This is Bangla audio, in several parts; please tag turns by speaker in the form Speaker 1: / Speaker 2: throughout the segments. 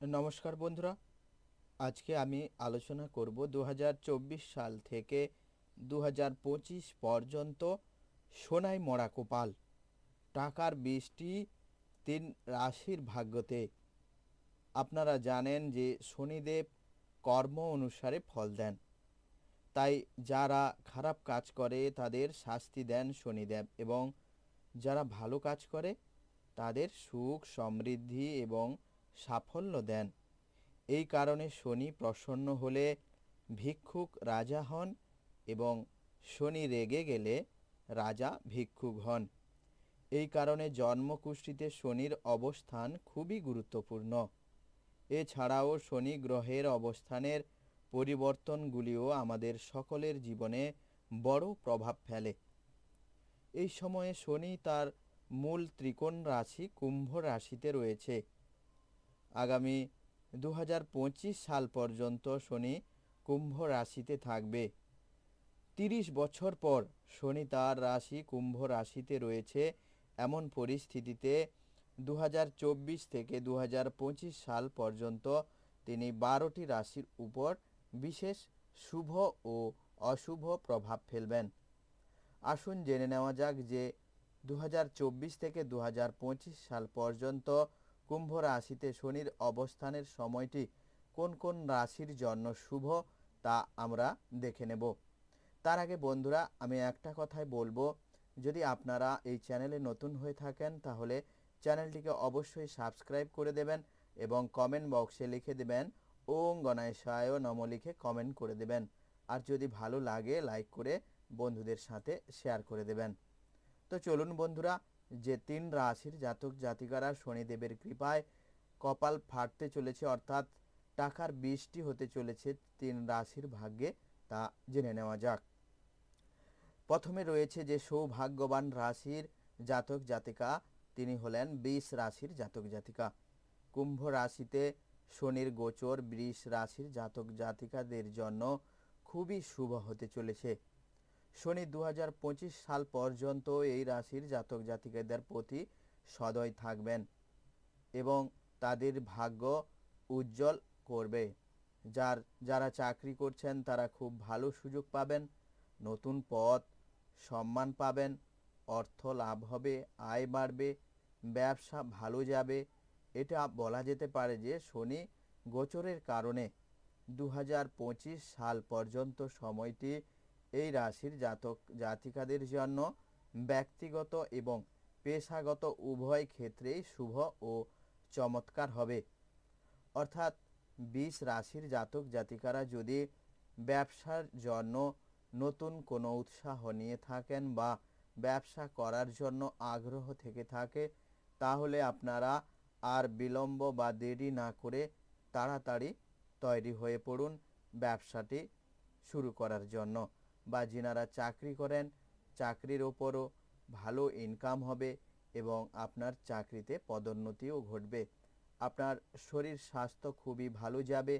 Speaker 1: নমস্কার বন্ধুরা, আজকে আমি আলোচনা করব দু হাজার চব্বিশ সাল থেকে দু হাজার পঁচিশ পর্যন্ত সোনাই মরা কোপাল, টাকার বৃষ্টি, তিন রাশির ভাগ্যতে। আপনারা জানেন যে শনিদেব কর্ম অনুসারে ফল দেন। তাই যারা খারাপ কাজ করে তাদের শাস্তি দেন শনিদেব এবং যারা ভালো কাজ করে তাদের সুখ, সমৃদ্ধি এবং সাফল্য দেন। এই কারণে শনি প্রসন্ন হলে ভিক্ষুক রাজা হন এবং শনি রেগে গেলে রাজা ভিক্ষুক হন। এই কারণে জন্মকুষ্ঠিতে শনির অবস্থান খুবই গুরুত্বপূর্ণ। এছাড়াও শনি গ্রহের অবস্থানের পরিবর্তনগুলিও আমাদের সকলের জীবনে বড় প্রভাব ফেলে। এই সময়ে শনি তার মূল ত্রিকোণ রাশি কুম্ভ রাশিতে রয়েছে। আগামী দু হাজার পঁচিশ সাল পর্যন্ত শনি কুম্ভ রাশিতে থাকবে। তিরিশ বছর পর শনি তার রাশি কুম্ভ রাশিতে রয়েছে। এমন পরিস্থিতিতে দু হাজার চব্বিশ থেকে দু হাজার পঁচিশ সাল পর্যন্ত তিনি বারোটি রাশির উপর বিশেষ শুভ ও অশুভ প্রভাব ফেলবেন। আসুন জেনে নেওয়া যাক যে দু হাজার চব্বিশ থেকে দু হাজার পঁচিশ সাল পর্যন্ত কুম্ভ রাশিতে শনির অবস্থানের সময়টি কোন কোন রাশির জন্য শুভ তা আমরা দেখে নেব। তার আগে বন্ধুরা, আমি একটা কথাই বলব, যদি আপনারা এই চ্যানেলে নতুন হয়ে থাকেন, তাহলে চ্যানেলটিকে অবশ্যই সাবস্ক্রাইব করে দেবেন এবং কমেন্ট বক্সে লিখে দেবেন, ওং গণায়সায় নম লিখে কমেন্ট করে দেবেন। আর যদি ভালো লাগে, লাইক করে বন্ধুদের সাথে শেয়ার করে দেবেন। তো চলুন বন্ধুরা যে তিন রাশির জাতক জাতিকারা শনিদেবের কৃপায় কপাল ফাটতে চলেছে, অর্থাৎ টাকার বৃষ্টি হতে চলেছে তিন রাশির ভাগ্যে, তা জেনে নেওয়া যাক। প্রথমে রয়েছে যে সৌভাগ্যবান রাশির জাতক জাতিকা, তিনি হলেন বৃষ রাশির জাতক জাতিকা। কুম্ভ রাশিতে শনির গোচর বৃষ রাশির জাতক জাতিকাদের জন্য খুবই শুভ হতে চলেছে। শনি দু হাজার পঁচিশ সাল পর্যন্ত এই রাশির জাতক জাতিকাদের প্রতি সদয় থাকবেন এবং তাদের ভাগ্য উজ্জ্বল করবে। যার, যারা চাকরি করছেন, তারা খুব ভালো সুযোগ পাবেন, নতুন পথ সম্মান পাবেন, অর্থ লাভ হবে, আয় বাড়বে, ব্যবসা ভালো যাবে। এটা বলা যেতে পারে যে শনি গোচরের কারণে দু হাজার পঁচিশ সাল পর্যন্ত সময়টি এই রাশির জাতক জাতিকাদের জন্য ব্যক্তিগত এবং পেশাগত উভয় ক্ষেত্রেই শুভ ও চমৎকার হবে। অর্থাৎ বিষ রাশির জাতক জাতিকারা যদি ব্যবসার জন্য নতুন কোনো উৎসাহ নিয়ে থাকেন বা ব্যবসা করার জন্য আগ্রহ থেকে থাকে, তাহলে আপনারা আর বিলম্ব বা দেরি না করে তাড়াতাড়ি তৈরি হয়ে পড়ুন ব্যবসাটি শুরু করার জন্য। বা যিনারা চাকরি করেন, চাকরির ওপরও ভালো ইনকাম হবে এবং আপনার চাকরিতে পদোন্নতিও ঘটবে। আপনার শরীর স্বাস্থ্য খুবই ভালো যাবে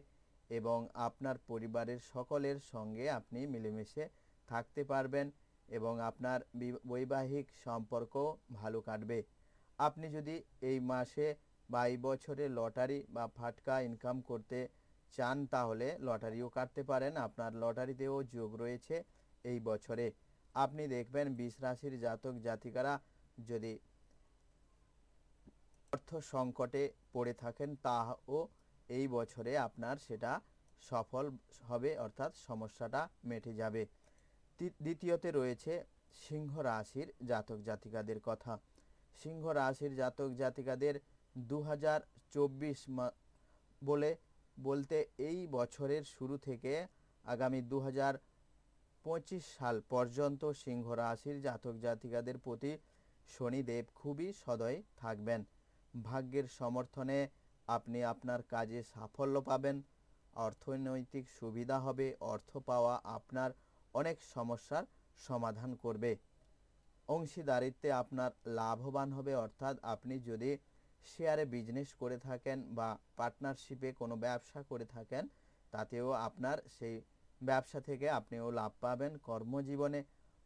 Speaker 1: এবং আপনার পরিবারের সকলের সঙ্গে আপনি মিলেমিশে থাকতে পারবেন এবং আপনার বৈবাহিক সম্পর্ক ভালো কাটবে। আপনি যদি এই মাসে বা এই বছরে লটারি বা ফাটকা ইনকাম করতে চান, তাহলে লটারিও কাটতে পারেন। আপনার লটারিতেও যোগ রয়েছে। এই বছরে। আপনি দেখবেন বিষ রাশির জাতক জাতিকারা যদি অর্থ সংকটে পড়ে থাকেন তাও এই বছরে আপনার সেটা সফল হবে, অর্থাৎ সমস্যাটা মেটে যাবে। দ্বিতীয়তে রয়েছে সিংহ রাশির জাতক জাতিকাদের কথা। সিংহ রাশির জাতক জাতিকাদের দু হাজার চব্বিশ বলে বলতে এই বছরের শুরু থেকে আগামী দু সাল পর্যন্ত সিংহ রাশির জাতক জাতিকাদের প্রতি শনিদেব খুবই সদয় থাকবেন। ভাগ্যের সমর্থনে আপনি আপনার কাজে সাফল্য পাবেন। অর্থনৈতিক সুবিধা হবে, অর্থ পাওয়া আপনার অনেক সমস্যার সমাধান করবে। অংশীদারিত্বে আপনার লাভবান হবে, অর্থাৎ আপনি যদি শেয়ারে বিজনেস করে থাকেন বা পার্টনারশিপে কোনো ব্যবসা করে থাকেন, তাতেও আপনার সেই ব্যবসা থেকে আপনিও লাভ পাবেন, কর্মজীবনে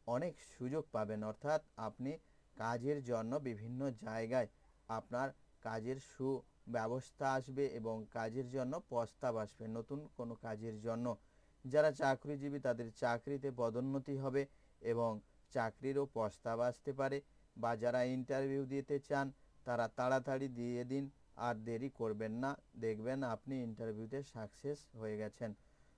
Speaker 1: অনেক সুযোগ পাবেন। অর্থাৎ আপনি কাজের জন্য বিভিন্ন জায়গায় আপনার কাজের সু ব্যবস্থা আসবে এবং কাজের জন্য প্রস্তাব আসবে। নতুন কোনো কাজের জন্য যারা চাকরিজীবী তাদের চাকরিতে পদোন্নতি হবে এবং চাকরিরও প্রস্তাব আসতে পারে বা যারা ইন্টারভিউ দিতে চান তারা তাড়াতাড়ি দিয়ে দিন, আর দেরি করবেন না। দেখবেন আপনি ইন্টারভিউতে সাকসেস হয়ে গেছেন।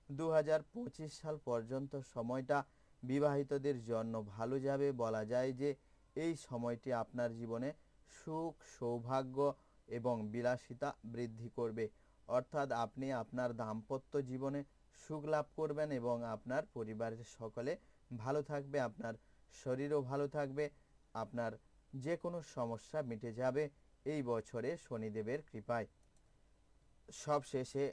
Speaker 1: দু হাজার পঁচিশ সাল পর্যন্ত সময়টা বিবাহিতদের জন্য ভালো যাবে বলা যায় যে এই সময়টি আপনার জীবনে সুখ, সৌভাগ্য এবং বিলাসিতা বৃদ্ধি করবে। অর্থাৎ আপনি আপনার দাম্পত্য জীবনে সুখ লাভ করবেন এবং আপনার পরিবারের সকলে ভালো থাকবে, আপনার শরীরও ভালো থাকবে, আপনার যে কোনো সমস্যা মিটে যাবে এই বছরে শনিদেবের কৃপায়। সবশেষে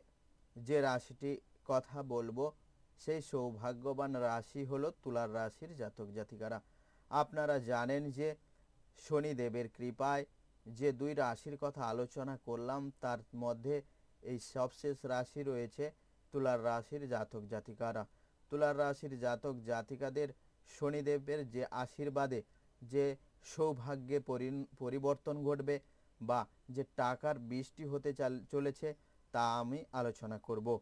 Speaker 1: যে রাশিটি কথা বলব, সেই সৌভাগ্যবান রাশি হলো তুলার রাশির জাতক জাতিকারা। আপনারা জানেন যে শনিদেবের কৃপায় যে দুই রাশির কথা আলোচনা করলাম, তার মধ্যে এই সবশেষ রাশি রয়েছে তুলার রাশির জাতক জাতিকারা। তুলার রাশির জাতক জাতিকাদের শনিদেবের যে আশীর্বাদে যে সৌভাগ্যে পরিবর্তন ঘটবে বা যে টাকার বৃষ্টি হতে চাল- চলেছে, তা আমি আলোচনা করব।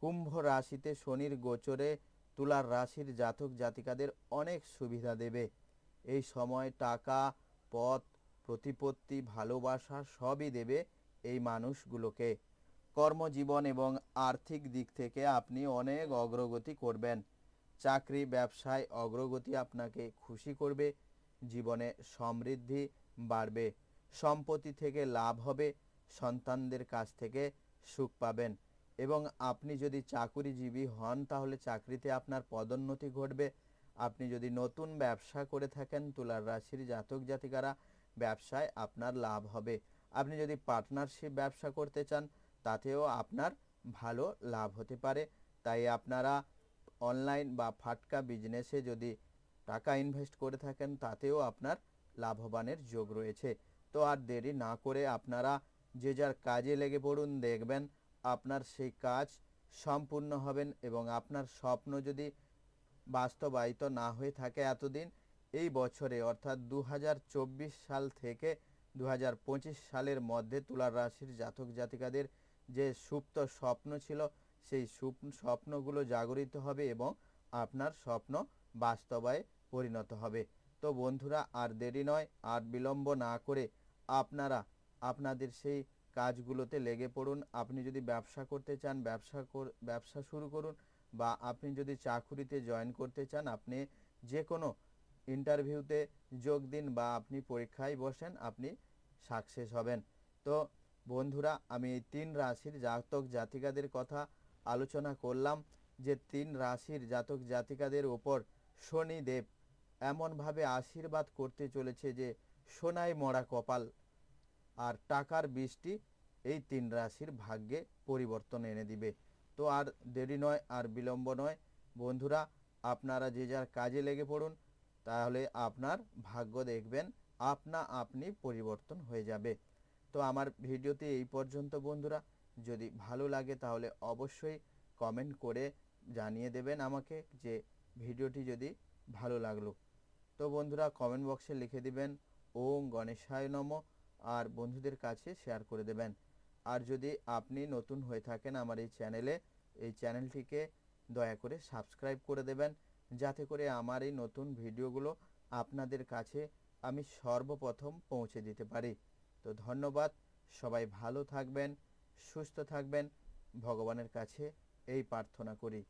Speaker 1: কুম্ভ রাশিতে শনির গোচরে তুলার রাশির জাতক জাতিকাদের অনেক সুবিধা দেবে। এই সময় টাকা, পথ, প্রতিপত্তি, ভালোবাসা সবই দেবে এই মানুষগুলোকে। কর্মজীবন এবং আর্থিক দিক থেকে আপনি অনেক অগ্রগতি করবেন। চাকরি, ব্যবসায় অগ্রগতি আপনাকে খুশি করবে, জীবনে সমৃদ্ধি বাড়বে, সম্পত্তি থেকে লাভ হবে, সন্তানদের কাছ থেকে সুখ পাবেন। এবং আপনি যদি চাকুরিজীবী হন, তাহলে চাকরিতে আপনার পদোন্নতি ঘটবে। আপনি যদি নতুন ব্যবসা করে থাকেন, তুলার রাশির জাতক জাতিকারা, ব্যবসায় আপনার লাভ হবে। আপনি যদি পার্টনারশিপ ব্যবসা করতে চান, তাতেও আপনার ভালো লাভ হতে পারে। তাই আপনারা অনলাইন বা ফাটকা বিজনেসে যদি টাকা ইনভেস্ট করে থাকেন, তাতেও আপনার লাভবানের যোগ রয়েছে। তো আর দেরি না করে আপনারা যে যার কাজে লেগে পড়ুন, দেখবেন আপনার সেই কাজ সম্পূর্ণ হবেন এবং আপনার স্বপ্ন যদি বাস্তবায়িত না হয়ে থাকে এতদিন, এই বছরে অর্থাৎ দু হাজার চব্বিশ সাল থেকে দু হাজার পঁচিশ সালের মধ্যে তুলার রাশির জাতক জাতিকাদের যে সুপ্ত স্বপ্ন ছিল, সেই স্বপ্নগুলো জাগরিত হবে এবং আপনার স্বপ্ন বাস্তবায় পরিণত হবে। তো বন্ধুরা, আর দেরি নয়, আর বিলম্ব না করে আপনারা, আপনাদের সেই কাজগুলোতে লেগে পড়ুন। আপনি যদি ব্যবসা করতে চান, ব্যবসা ব্যবসা শুরু করুন বা আপনি যদি চাকুরিতে জয়েন করতে চান, আপনি যে কোনো ইন্টারভিউতে যোগ দিন বা আপনি পরীক্ষায় বসেন, আপনি সাকসেস হবেন। তো বন্ধুরা, আমি এই তিন রাশির জাতক জাতিকাদের কথা আলোচনা করলাম, যে তিন রাশির জাতক জাতিকাদের ওপর শনিদেব এমনভাবে আশীর্বাদ করতে চলেছে যে সোনায় মরা কপাল। আর টাকার বৃষ্টি এই তিন রাশির ভাগ্যে পরিবর্তন এনে দিবে। তো আর দেরি নয়, আর বিলম্ব নয়। বন্ধুরা, আপনারা যে যার কাজে লেগে পড়ুন, তাহলে আপনার ভাগ্য দেখবেন, আপনা আপনি পরিবর্তন হয়ে যাবে। তো আমার ভিডিওতে এই পর্যন্ত বন্ধুরা। যদি ভালো লাগে তাহলে অবশ্যই কমেন্ট করে জানিয়ে দেবেন আমাকে যে ভিডিওটি যদি ভালো লাগল। তো বন্ধুরা, কমেন্ট বক্সে লিখে দিবেন, ওম গণেশায় নম। আর বন্ধুদের কাছে শেয়ার করে দেবেন। আর যদি আপনি নতুন হয়ে থাকেন আমার এই চ্যানেলে এই চ্যানেলটিকে দয়া করে সাবস্ক্রাইব করে দেবেন। যাতে করে আমার এই নতুন ভিডিওগুলো আপনাদের কাছে আমি সর্বপ্রথম পৌঁছে দিতে পারি। তো ধন্যবাদ, সবাই ভালো থাকবেন, সুস্থ থাকবেন, ভগবানের কাছে এই প্রার্থনা করি।